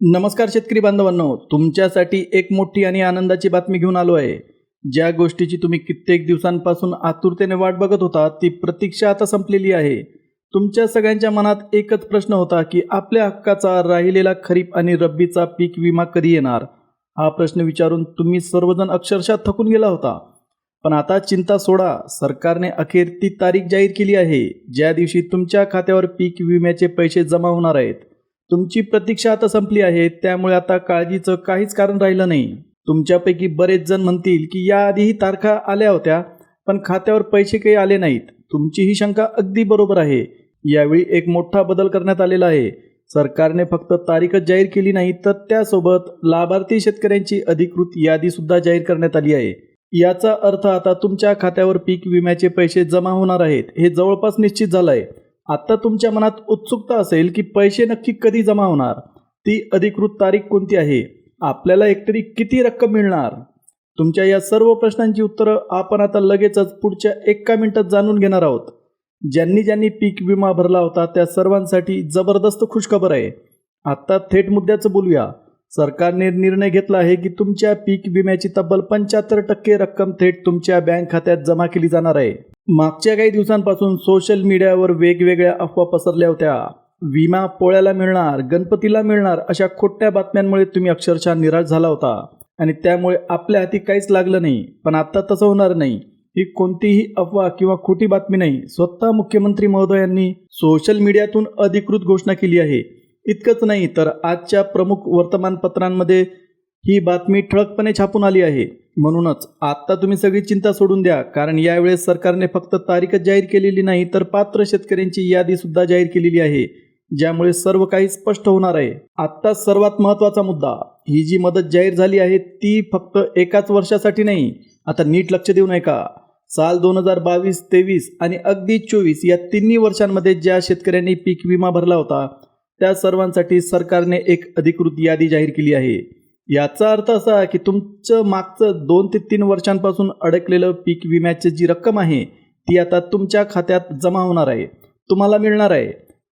नमस्कार शेतकरी बांधवांनो तुमच्यासाठी एक मोठी आणि आनंदाची बातमी घेऊन आलो आहे. ज्या गोष्टीची तुम्ही कित्येक दिवसांपासून आतुरतेने वाट बघत होता ती प्रतीक्षा आता संपलेली आहे. तुमच्या सगळ्यांच्या मनात एकच प्रश्न होता की आपल्या हक्काचा राहिलेला खरीप आणि रब्बीचा पीक विमा कधी येणार? हा प्रश्न विचारून तुम्ही सर्वजण अक्षरशः थकून गेला होता. पण आता चिंता सोडा सरकारने अखेर ती तारीख जाहीर केली आहे ज्या दिवशी तुमच्या खात्यावर पीक विम्याचे पैसे जमा होणार आहेत. तुमची प्रतीक्षा आता संपली आहे त्यामुळे आता काळजीचं काहीच कारण राहिलं नाही. तुमच्यापैकी बरेच जण म्हणतील की याआधीही तारखा आल्या होत्या पण खात्यावर पैसे काही आले नाहीत. तुमची ही शंका अगदी बरोबर आहे. यावेळी एक मोठा बदल करण्यात आलेला आहे. सरकारने फक्त तारीखच जाहीर केली नाही तर त्यासोबत लाभार्थी शेतकऱ्यांची अधिकृत यादी सुद्धा जाहीर करण्यात आली आहे. याचा अर्थ आता तुमच्या खात्यावर पीक विम्याचे पैसे जमा होणार आहेत हे जवळपास निश्चित झालं आहे आत्ता तुमच्या मनात उत्सुकता असेल की पैसे नक्की कधी जमा होणार? ती अधिकृत तारीख कोणती आहे? आपल्याला एकतरी किती रक्कम मिळणार? तुमच्या या सर्व प्रश्नांची उत्तरं आपण आता लगेचच पुढच्या एका मिनिटात जाणून घेणार आहोत. ज्यांनी ज्यांनी पीक विमा भरला होता त्या सर्वांसाठी जबरदस्त खुशखबर आहे. आत्ता थेट मुद्द्याचं बोलूया. सरकारने निर्णय घेतला आहे की तुमच्या पीक विम्याची तब्बल पंच्याहत्तर टक्के रक्कम थेट तुमच्या बँक खात्यात जमा केली जाणार आहे. मागच्या काही दिवसांपासून सोशल मीडियावर वेगवेगळ्या अफवा पसरल्या होत्या. विमा पोळ्याला मिळणार गणपतीला मिळणार अशा खोट्या बातम्यांमुळे तुम्ही अक्षरशः निराश झाला होता. आणि त्यामुळे आपल्या हाती काहीच लागलं नाही पण आता तसं होणार नाही. ही कोणतीही अफवा किंवा खोटी बातमी नाही स्वतः मुख्यमंत्री महोदयांनी सोशल मीडियातून अधिकृत घोषणा केली आहे. इतकंच नाही तर आजच्या प्रमुख वर्तमानपत्रांमध्ये ही बातमी ठळकपणे छापून आली आहे. म्हणूनच आत्ता तुम्ही सगळी चिंता सोडून द्या कारण यावेळेस सरकारने फक्त तारीखच जाहीर केलेली नाही तर पात्र शेतकऱ्यांची यादी सुद्धा जाहीर केलेली आहे ज्यामुळे सर्व काही स्पष्ट होणार आहे. आत्ता सर्वात महत्त्वाचा मुद्दा ही जी मदत जाहीर झाली आहे ती फक्त एकाच वर्षासाठी नाही. आता नीट लक्ष देऊ नये का साल दोन हजार बावीस तेवीस आणि अगदी चोवीस या तिन्ही वर्षांमध्ये ज्या शेतकऱ्यांनी पीक विमा भरला होता त्या सर्वांसाठी सरकारने एक अधिकृत यादी जाहीर केली आहे. याचा अर्थ असा की तुमचं मागचं दोन ते तीन वर्षांपासून अडकलेलं पीक विम्याची जी रक्कम आहे ती आता तुमच्या खात्यात जमा होणार आहे. तुम्हाला मिळणार आहे.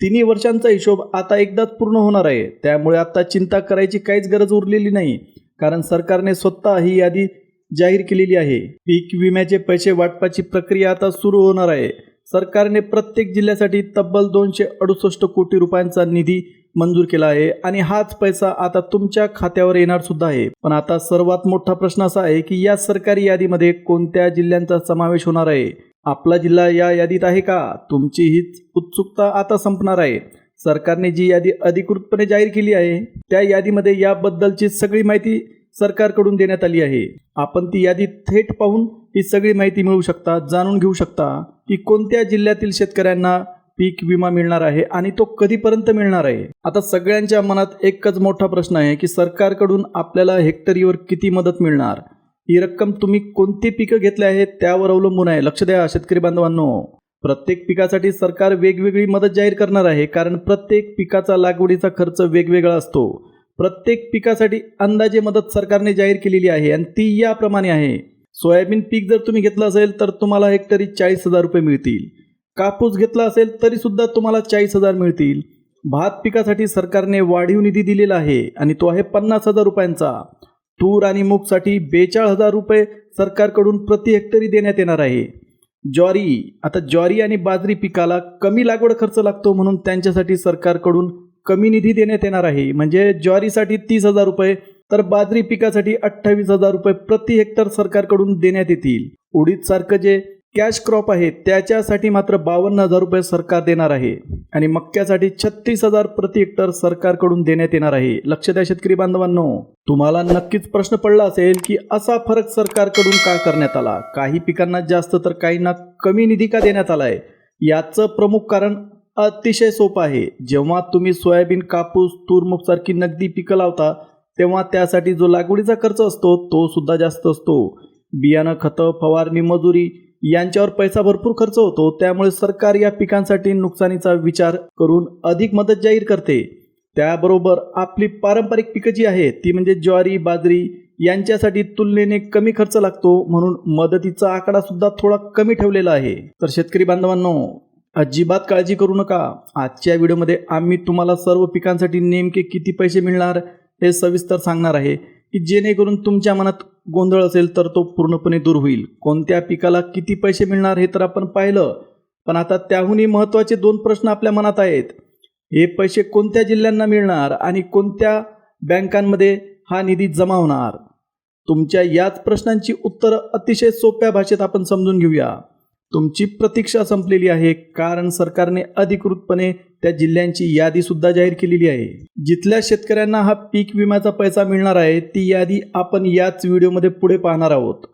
तिन्ही वर्षांचा हिशोब आता एकदाच पूर्ण होणार आहे. त्यामुळे आता चिंता करायची काहीच गरज उरलेली नाही कारण सरकारने स्वतः ही यादी जाहीर केलेली आहे. पीक विम्याचे पैसे वाटपाची प्रक्रिया आता सुरू होणार आहे. सरकारने प्रत्येक जिल्ह्यासाठी तब्बल दोनशे अडुसष्ट कोटी रुपयांचा निधी मंजूर केला आहे आणि हाच पैसा आता तुमच्या खात्यावर येणार सुद्धा आहे. पण आता सर्वात मोठा प्रश्न असा आहे की या सरकारी यादीमध्ये कोणत्या जिल्ह्यांचा समावेश होणार आहे? आपला जिल्हा या यादीत आहे का? तुमची हीच उत्सुकता आता संपणार आहे. सरकारने जी यादी अधिकृतपणे जाहीर केली आहे त्या यादीमध्ये याबद्दलची सगळी माहिती सरकारकडून देण्यात आली आहे. आपण ती यादी थेट पाहून ही सगळी माहिती मिळवू शकता जाणून घेऊ शकता की कोणत्या जिल्ह्यातील शेतकऱ्यांना पीक विमा मिळणार आहे आणि तो कधीपर्यंत मिळणार आहे? आता सगळ्यांच्या मनात एकच मोठा प्रश्न आहे की सरकारकडून आपल्याला हेक्टरीवर किती मदत मिळणार? ही रक्कम तुम्ही कोणती पिकं घेतली आहेत त्यावर अवलंबून आहे. लक्ष द्या शेतकरी बांधवांनो. प्रत्येक पिकासाठी सरकार वेगवेगळी मदत जाहीर करणार आहे कारण प्रत्येक पिकाचा लागवडीचा खर्च वेगवेगळा असतो. प्रत्येक पिकासाठी अंदाजे मदत सरकारने जाहीर केलेली आहे आणि ती याप्रमाणे आहे. सोयाबीन पीक जर तुम्ही घेतलं असेल तर तुम्हाला हेक्टरी चाळीस हजार रुपये मिळतील. कापूस घेतला असेल तरी सुद्धा तुम्हाला चाळीस हजार मिळतील. भात पिकासाठी सरकारने वाढीव निधी दिलेला आहे आणि तो आहे पन्नास हजार रुपयांचा. तूर आणि मूगसाठी बेचाळीस हजार रुपये सरकारकडून प्रति हेक्टरी देण्यात येणार आहे. ज्वारी आता ज्वारी आणि बाजरी पिकाला कमी लागवड खर्च लागतो म्हणून त्यांच्यासाठी सरकारकडून कमी निधी देण्यात येणार आहे. म्हणजे ज्वारीसाठी तीस हजार रुपये तर बाजरी पिकासाठी अठ्ठावीस हजार रुपये प्रति हेक्टर सरकारकडून देण्यात येतील. उडीद सारखं जे कॅश क्रॉप आहे त्याच्यासाठी मात्र बावन्न हजार रुपये सरकार देणार आहे. आणि मक्यासाठी छत्तीस हजार प्रति हेक्टर सरकारकडून देण्यात येणार आहे. लक्ष द्या शेतकरी बांधवांनो. तुम्हाला नक्कीच प्रश्न पडला असेल की असा फरक सरकारकडून का करण्यात आला? काही पिकांना जास्त तर काहींना कमी निधी का देण्यात आलाय? याचं प्रमुख कारण अतिशय सोपं आहे. जेव्हा तुम्ही सोयाबीन कापूस तूरमुग सारखी नगदी पिकं लावता तेव्हा त्यासाठी जो लागवडीचा खर्च असतो तो सुद्धा जास्त असतो. बियाणं खतं फवारणी मजुरी यांच्यावर पैसा भरपूर खर्च होतो. त्यामुळे सरकार या पिकांसाठी नुकसानीचा विचार करून अधिक मदत जाहीर करते. त्याबरोबर आपली पारंपरिक पिकं जी आहेत ती म्हणजे ज्वारी बाजरी यांच्यासाठी तुलनेने कमी खर्च लागतो. म्हणून मदतीचा आकडा सुद्धा थोडा कमी ठेवलेला आहे. तर शेतकरी बांधवांनो अजिबात काळजी करू नका. आजच्या व्हिडिओमध्ये आम्ही तुम्हाला सर्व पिकांसाठी नेमके किती पैसे मिळणार हे सविस्तर सांगणार आहे की जेणेकरून तुमच्या मनात गोंधळ असेल तर तो पूर्णपणे दूर होईल. कोणत्या पिकाला किती पैसे मिळणार हे तर आपण पाहिलं. पण आता त्याहूनही महत्त्वाचे दोन प्रश्न आपल्या मनात आहेत. हे पैसे कोणत्या जिल्ह्यांना मिळणार आणि कोणत्या बँकांमध्ये हा निधी जमा होणार? तुमच्या याच प्रश्नांची उत्तरं अतिशय सोप्या भाषेत आपण समजून घेऊया. तुमची प्रतीक्षा संपलेली आहे कारण सरकारने अधिकृतपणे त्या जिल्ह्यांची यादी सुद्धा जाहीर केलेली आहे. जिथल्या शेतकऱ्यांना हा पीक विम्याचा पैसा मिळणार आहे ती यादी आपण याच व्हिडिओमध्ये पुढे पाहणार आहोत.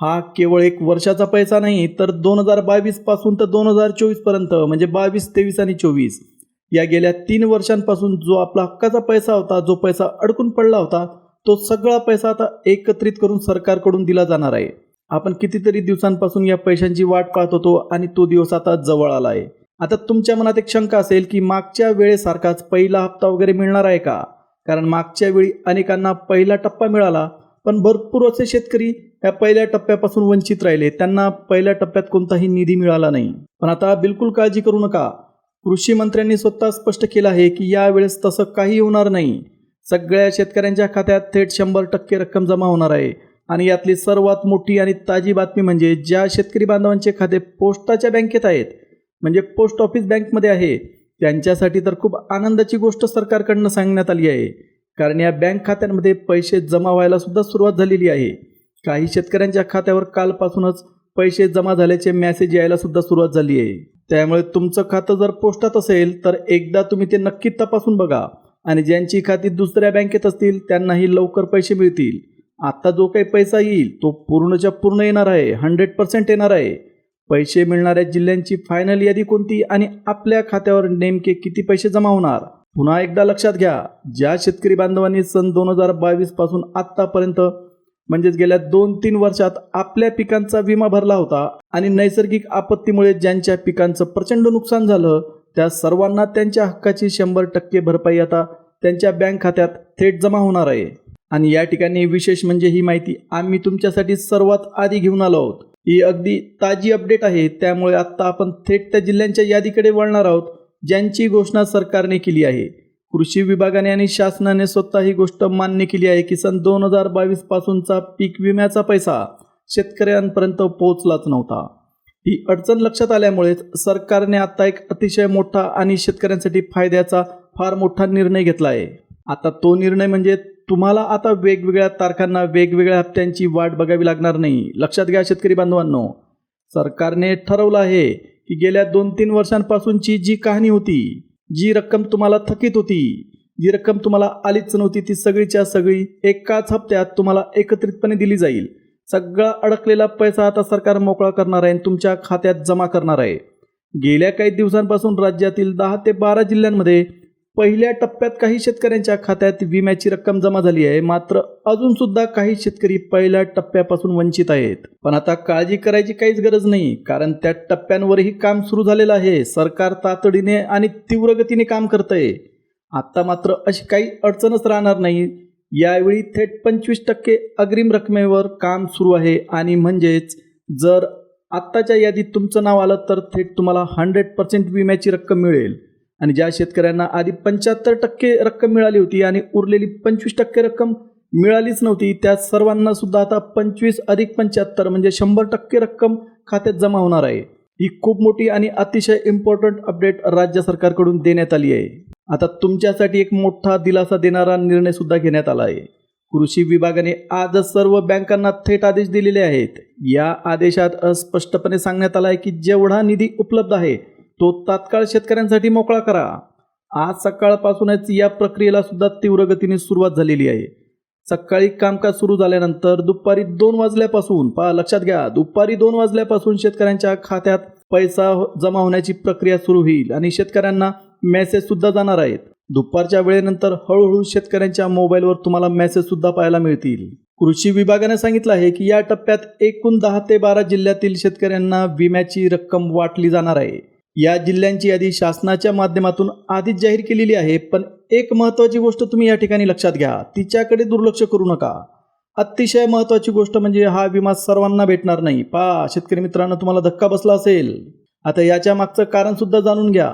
हा केवळ एक वर्षाचा पैसा नाही तर दोन हजार बावीसपासून तर दोन हजार चोवीसपर्यंत म्हणजे बावीस तेवीस आणि चोवीस. या गेल्या तीन वर्षांपासून जो आपला हक्काचा पैसा होता जो पैसा अडकून पडला होता तो सगळा पैसा आता एकत्रित करून सरकारकडून दिला जाणार आहे. आपण कितीतरी दिवसांपासून या पैशांची वाट पाहत होतो आणि तो दिवस आता जवळ आला आहे. आता तुमच्या मनात एक शंका असेल की मागच्या वेळेसारखाच पहिला हप्ता वगैरे मिळणार आहे का? कारण मागच्या वेळी अनेकांना पहिला टप्पा मिळाला पण भरपूर असे शेतकरी या पहिल्या टप्प्यापासून वंचित राहिले. त्यांना पहिल्या टप्प्यात कोणताही निधी मिळाला नाही. पण आता बिलकुल काळजी करू नका. कृषी मंत्र्यांनी स्वतः स्पष्ट केलं आहे की यावेळेस तसं काही होणार नाही. सगळ्या शेतकऱ्यांच्या खात्यात थेट शंभर टक्के रक्कम जमा होणार आहे. आणि यातली सर्वात मोठी आणि ताजी बातमी म्हणजे ज्या शेतकरी बांधवांचे खाते पोस्टाच्या बँकेत आहेत म्हणजे पोस्ट ऑफिस बँकमध्ये आहे त्यांच्यासाठी तर खूप आनंदाची गोष्ट सरकारकडनं सांगण्यात आली आहे. कारण या बँक खात्यांमध्ये पैसे जमा व्हायला सुद्धा सुरुवात झालेली आहे. काही शेतकऱ्यांच्या खात्यावर कालपासूनच पैसे जमा झाल्याचे मेसेज यायला सुद्धा सुरुवात झाली आहे. त्यामुळे तुमचं खातं जर पोस्टात असेल तर एकदा तुम्ही ते नक्की तपासून बघा. आणि ज्यांची खाती दुसऱ्या बँकेत असतील त्यांनाही लवकर पैसे मिळतील. आता जो काही पैसा येईल तो पूर्णच्या पूर्ण येणार आहे हंड्रेड पर्सेंट येणार आहे. पैसे मिळणाऱ्या जिल्ह्यांची फायनल यादी कोणती आणि आपल्या खात्यावर नेमके किती पैसे जमा होणार? पुन्हा एकदा लक्षात घ्या ज्या शेतकरी बांधवांनी सन दोन हजार बावीसपासून आत्तापर्यंत म्हणजेच गेल्या दोन तीन वर्षात आपल्या पिकांचा विमा भरला होता आणि नैसर्गिक आपत्तीमुळे ज्यांच्या पिकांचं प्रचंड नुकसान झालं त्या सर्वांना त्यांच्या हक्काची शंभर टक्के भरपाई आता त्यांच्या बँक खात्यात थेट जमा होणार आहे. आणि या ठिकाणी विशेष म्हणजे ही माहिती आम्ही तुमच्यासाठी सर्वात आधी घेऊन आलो आहोत. ही अगदी ताजी अपडेट आहे त्यामुळे आत्ता आपण थेट त्या जिल्ह्यांच्या यादीकडे वळणार आहोत ज्यांची घोषणा सरकारने केली आहे. कृषी विभागाने आणि शासनाने स्वतः ही गोष्ट मान्य केली आहे की सन दोन हजार बावीस पासूनचा पीक विम्याचा पैसा शेतकऱ्यांपर्यंत पोहोचलाच नव्हता. ही अडचण लक्षात आल्यामुळे सरकारने आता एक अतिशय मोठा आणि शेतकऱ्यांसाठी फायद्याचा फार मोठा निर्णय घेतला आहे. आता तो निर्णय म्हणजे तुम्हाला आता वेगवेगळ्या तारखांना वेगवेगळ्या हप्त्यांची वाट बघावी लागणार नाही. लक्षात घ्या शेतकरी बांधवांनो. सरकारने ठरवलं आहे की गेल्या दोन तीन वर्षांपासूनची जी कहाणी होती जी रक्कम तुम्हाला थकीत होती जी रक्कम तुम्हाला आलीच नव्हती ती सगळीच्या सगळी एकाच हप्त्यात तुम्हाला एकत्रितपणे दिली जाईल. सगळा अडकलेला पैसा आता सरकार मोकळा करणार आहे आणि तुमच्या खात्यात जमा करणार आहे. गेल्या काही दिवसांपासून राज्यातील दहा ते बारा जिल्ह्यांमध्ये पहिल्या टप्प्यात काही शेतकऱ्यांच्या खात्यात विम्याची रक्कम जमा झाली आहे. मात्र अजून सुद्धा काही शेतकरी पहिल्या टप्प्यापासून वंचित आहेत. पण आता काळजी करायची काहीच गरज नाही कारण त्या टप्प्यांवरही काम सुरू झालेलं आहे. सरकार तातडीने आणि तीव्र गतीने काम करतंय. आता मात्र अशी काही अडचणच राहणार नाही. यावेळी थेट पंचवीस टक्के अग्रिम रकमेवर काम सुरू आहे. आणि म्हणजेच जर आत्ताच्या यादीत तुमचं नाव आलं तर थेट तुम्हाला हंड्रेड पर्सेंट विम्याची रक्कम मिळेल. आणि ज्या शेतकऱ्यांना आधी पंच्याहत्तर टक्के रक्कम मिळाली होती आणि उरलेली पंचवीस टक्के रक्कम मिळालीच नव्हती त्या सर्वांना सुद्धा आता पंचवीस अधिक पंच्याहत्तर म्हणजे शंभर टक्के रक्कम खात्यात जमा होणार आहे. ही खूप मोठी आणि अतिशय इम्पॉर्टंट अपडेट राज्य सरकारकडून देण्यात आली आहे. आता तुमच्यासाठी एक मोठा दिलासा देणारा निर्णय सुद्धा घेण्यात आला आहे. कृषी विभागाने आज सर्व बँकांना थेट आदेश दिलेले आहेत. या आदेशात स्पष्टपणे सांगण्यात आलं आहे की जेवढा निधी उपलब्ध आहे तो तात्काळ शेतकऱ्यांसाठी मोकळा करा. आज सकाळपासूनच या प्रक्रियेला सुद्धा तीव्र गतीने सुरुवात झालेली आहे. सकाळी कामकाज सुरू झाल्यानंतर दुपारी दोन वाजल्यापासून पहा लक्षात घ्या दुपारी दोन वाजल्यापासून शेतकऱ्यांच्या खात्यात पैसा हो, जमा होण्याची प्रक्रिया सुरू होईल आणि शेतकऱ्यांना मेसेज सुद्धा जाणार आहेत. दुपारच्या वेळेनंतर हळूहळू शेतकऱ्यांच्या मोबाईलवर तुम्हाला मेसेज सुद्धा पाहायला मिळतील. कृषी विभागाने सांगितलं आहे की या टप्प्यात एकूण दहा ते बारा जिल्ह्यातील शेतकऱ्यांना विम्याची रक्कम वाटली जाणार आहे. या जिल्ह्यांची यादी शासनाच्या माध्यमातून आधीच जाहीर केलेली आहे पण एक महत्त्वाची गोष्ट तुम्ही या ठिकाणी लक्षात घ्या. तिच्याकडे दुर्लक्ष करू नका. अतिशय महत्त्वाची गोष्ट म्हणजे हा विमा सर्वांना भेटणार नाही. पा शेतकरी मित्रांनो तुम्हाला धक्का बसला असेल. आता याच्या मागचं कारणसुद्धा जाणून घ्या.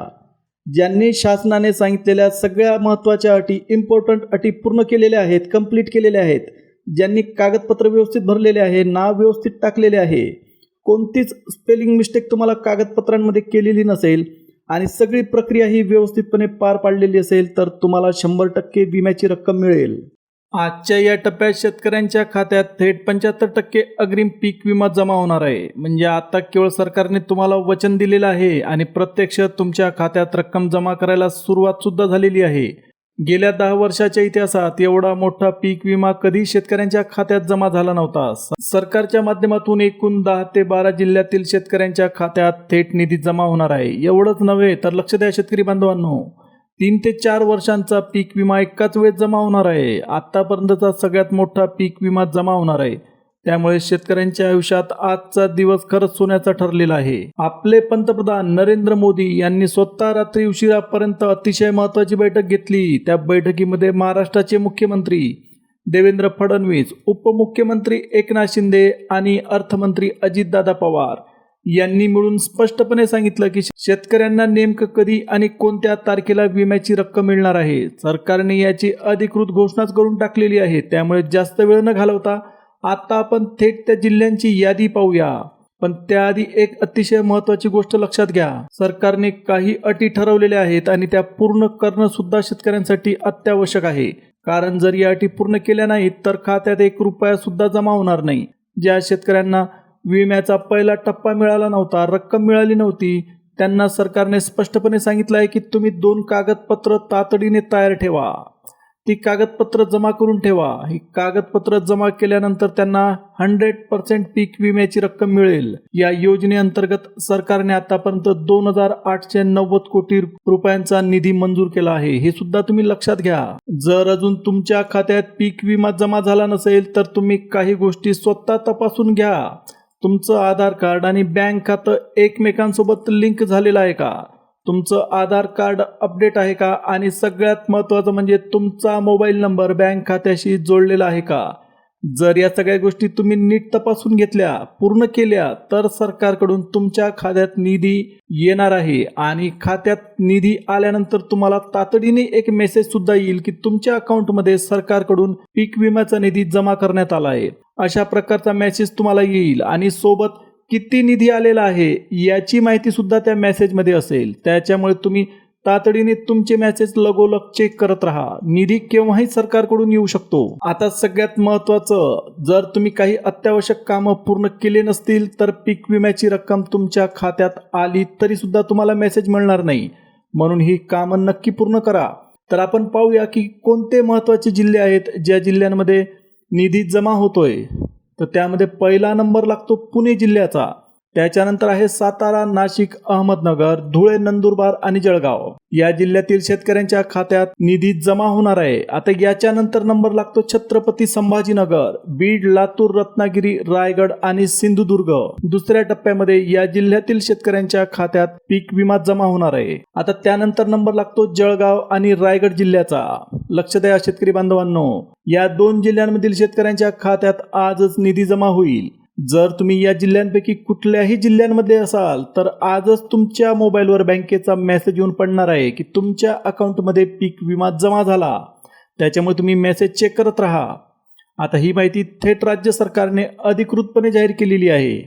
ज्यांनी शासनाने सांगितलेल्या सगळ्या महत्त्वाच्या अटी इम्पॉर्टंट अटी पूर्ण केलेल्या आहेत कंप्लीट केलेल्या आहेत ज्यांनी कागदपत्र व्यवस्थित भरलेले आहे नाव व्यवस्थित टाकलेले आहे कोणतीच स्पेलिंग मिस्टेक तुम्हाला कागदपत्रांमध्ये केलेली नसेल आणि सगळी प्रक्रिया ही व्यवस्थितपणे पार पाडलेली असेल तर तुम्हाला शंभर टक्के विम्याची रक्कम मिळेल. आजच्या या टप्प्यात शेतकऱ्यांच्या खात्यात थेट पंच्याहत्तर टक्के अग्रिम पीक विमा जमा होणार आहे. म्हणजे आता केवळ सरकारने तुम्हाला वचन दिलेलं आहे आणि प्रत्यक्ष तुमच्या खात्यात रक्कम जमा करायला सुरुवात सुद्धा झालेली आहे. गेल्या दहा वर्षाच्या इतिहासात एवढा मोठा पीक विमा कधी शेतकऱ्यांच्या खात्यात जमा झाला नव्हता. सरकारच्या माध्यमातून एकूण दहा ते बारा जिल्ह्यातील शेतकऱ्यांच्या खात्यात थेट निधी जमा होणार आहे. एवढंच नव्हे तर लक्ष द्या शेतकरी बांधवांनो. तीन ते चार वर्षांचा पीक विमा एकाच वेळेस जमा होणार आहे. आतापर्यंतचा सगळ्यात मोठा पीक विमा जमा होणार आहे. त्यामुळे शेतकऱ्यांच्या आयुष्यात आजचा दिवस खरंच सोन्याचा ठरलेला आहे. आपले पंतप्रधान नरेंद्र मोदी यांनी स्वतः रात्री उशिरापर्यंत अतिशय महत्त्वाची बैठक घेतली. त्या बैठकीमध्ये महाराष्ट्राचे मुख्यमंत्री देवेंद्र फडणवीस उपमुख्यमंत्री एकनाथ शिंदे आणि अर्थमंत्री अजितदादा पवार यांनी मिळून स्पष्टपणे सांगितलं की शेतकऱ्यांना नेमकं कधी आणि कोणत्या तारखेला विम्याची रक्कम मिळणार आहे. सरकारने याची अधिकृत घोषणाच करून टाकलेली आहे. त्यामुळे जास्त वेळ न घालवता आता आपण थेट त्या जिल्ह्यांची यादी पाहूया. पण त्याआधी एक अतिशय महत्वाची गोष्ट लक्षात घ्या. सरकारने काही अटी ठरवलेल्या आहेत आणि त्या पूर्ण करणं सुद्धा शेतकऱ्यांसाठी अत्यावश्यक आहे. कारण जर या अटी पूर्ण केल्या नाहीत तर खात्यात एक रुपया सुद्धा जमा होणार नाही. ज्या शेतकऱ्यांना विम्याचा पहिला टप्पा मिळाला नव्हता रक्कम मिळाली नव्हती त्यांना सरकारने स्पष्टपणे सांगितलं आहे की तुम्ही दोन कागदपत्र तातडीने तयार ठेवा. ती कागदपत्र जमा करून ठेवा. ही कागदपत्र जमा केल्यानंतर त्यांना हंड्रेड पर्सेंट पीक विम्याची रक्कम मिळेल. या योजनेअंतर्गत सरकारने आतापर्यंत दोन हजार आठशे नव्वद कोटी रुपयांचा निधी मंजूर केला आहे. हे सुद्धा तुम्ही लक्षात घ्या. जर अजून तुमच्या खात्यात पीक विमा जमा झाला नसेल तर तुम्ही काही गोष्टी स्वतः तपासून घ्या. तुमचं आधार कार्ड आणि बँक खातं एकमेकांसोबत लिंक झालेलं आहे का? तुमचं आधार कार्ड अपडेट आहे का? आणि सगळ्यात महत्त्वाचं म्हणजे तुमचा मोबाईल नंबर बँक खात्याशी जोडलेला आहे का? जर या सगळ्या गोष्टी तुम्ही नीट तपासून घेतल्या पूर्ण केल्या तर सरकारकडून तुमच्या खात्यात निधी येणार आहे. आणि खात्यात निधी आल्यानंतर तुम्हाला तातडीने एक मेसेज सुद्धा येईल की तुमच्या अकाउंटमध्ये सरकारकडून पीक विम्याचा निधी जमा करण्यात आला आहे. अशा प्रकारचा मेसेज तुम्हाला येईल. आणि सोबत किती निधी आलेला आहे याची माहिती सुद्धा त्या मेसेजमध्ये असेल. त्याच्यामुळे तुम्ही तातडीने तुमचे मेसेज लगोलग चेक करत राहा. निधी केव्हाही सरकारकडून येऊ शकतो. आता सगळ्यात महत्त्वाचं जर तुम्ही काही अत्यावश्यक कामं पूर्ण केले नसतील तर पीक विम्याची रक्कम तुमच्या खात्यात आली तरी सुद्धा तुम्हाला मेसेज मिळणार नाही. म्हणून ही कामं नक्की पूर्ण करा. तर आपण पाहूया की कोणते महत्त्वाचे जिल्हे आहेत ज्या जिल्ह्यांमध्ये निधी जमा होतोय. तर त्यामध्ये पहिला नंबर लागतो पुणे जिल्ह्याचा. त्याच्यानंतर आहे सातारा नाशिक अहमदनगर धुळे नंदुरबार आणि जळगाव. या जिल्ह्यातील शेतकऱ्यांच्या खात्यात निधी जमा होणार आहे. आता याच्यानंतर नंबर लागतो छत्रपती संभाजीनगर बीड लातूर रत्नागिरी रायगड आणि सिंधुदुर्ग. दुसऱ्या टप्प्यामध्ये या जिल्ह्यातील शेतकऱ्यांच्या खात्यात पीक विमा जमा होणार आहे. आता त्यानंतर नंबर लागतो जळगाव आणि रायगड जिल्ह्याचा. लक्ष द्या शेतकरी बांधवांनो. या दोन जिल्ह्यांमधील शेतकऱ्यांच्या खात्यात आजच निधी जमा होईल. जर तुम्ही या जिल्ह्यांपैकी कुठल्याही जिल्ह्यांमध्ये असाल तर आजच तुमच्या मोबाईलवर बँकेचा मेसेज येऊन पडणार आहे की तुमच्या अकाउंटमध्ये पीक विमा जमा झाला. त्याच्यामुळे तुम्ही मेसेज चेक करत राहा. आता ही माहिती थेट राज्य सरकारने अधिकृतपणे जाहीर केलेली आहे.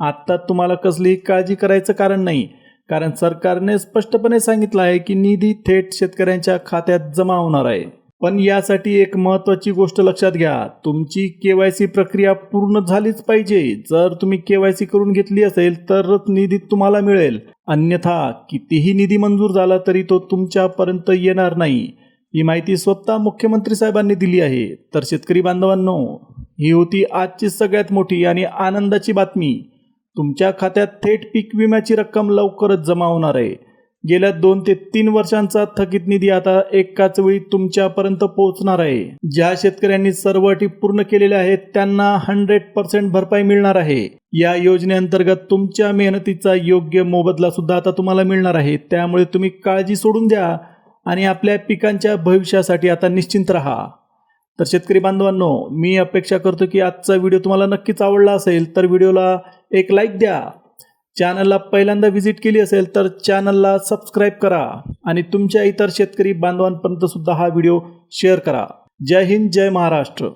आत्ता तुम्हाला कसलीही काळजी करायचं कारण नाही कारण सरकारने स्पष्टपणे सांगितलं आहे की निधी थेट शेतकऱ्यांच्या खात्यात जमा होणार आहे. पण यासाठी एक महत्त्वाची गोष्ट लक्षात घ्या. तुमची के वाय सी प्रक्रिया पूर्ण झालीच पाहिजे. जर तुम्ही के वाय सी करून घेतली असेल तरच निधी तुम्हाला मिळेल. अन्यथा कितीही निधी मंजूर झाला तरी तो तुमच्यापर्यंत येणार नाही. ही माहिती स्वतः मुख्यमंत्री साहेबांनी दिली आहे. तर शेतकरी बांधवांनो ही होती आजची सगळ्यात मोठी आणि आनंदाची बातमी. तुमच्या खात्यात थेट पीक विम्याची रक्कम लवकरच जमा होणार आहे. गेल्या दोन ते तीन वर्षांचा थकीत निधी आता एकाच वेळी तुमच्यापर्यंत पोहोचणार आहे. ज्या शेतकऱ्यांनी सर्व अटी पूर्ण केलेल्या आहेत त्यांना हंड्रेड पर्सेंट भरपाई मिळणार आहे. या योजनेअंतर्गत तुमच्या मेहनतीचा योग्य मोबदला सुद्धा आता तुम्हाला मिळणार आहे. त्यामुळे तुम्ही काळजी सोडून द्या आणि आपल्या पिकांच्या भविष्यासाठी आता निश्चिंत राहा. तर शेतकरी बांधवांनो मी अपेक्षा करतो की आजचा व्हिडिओ तुम्हाला नक्कीच आवडला असेल तर व्हिडिओला एक लाईक द्या. चॅनलला पहिल्यांदा व्हिजिट केली असेल तर चॅनलला सबस्क्राईब करा आणि तुमच्या इतर शेतकरी बांधवांपर्यंत सुद्धा हा व्हिडिओ शेअर करा. जय हिंद जय महाराष्ट्र.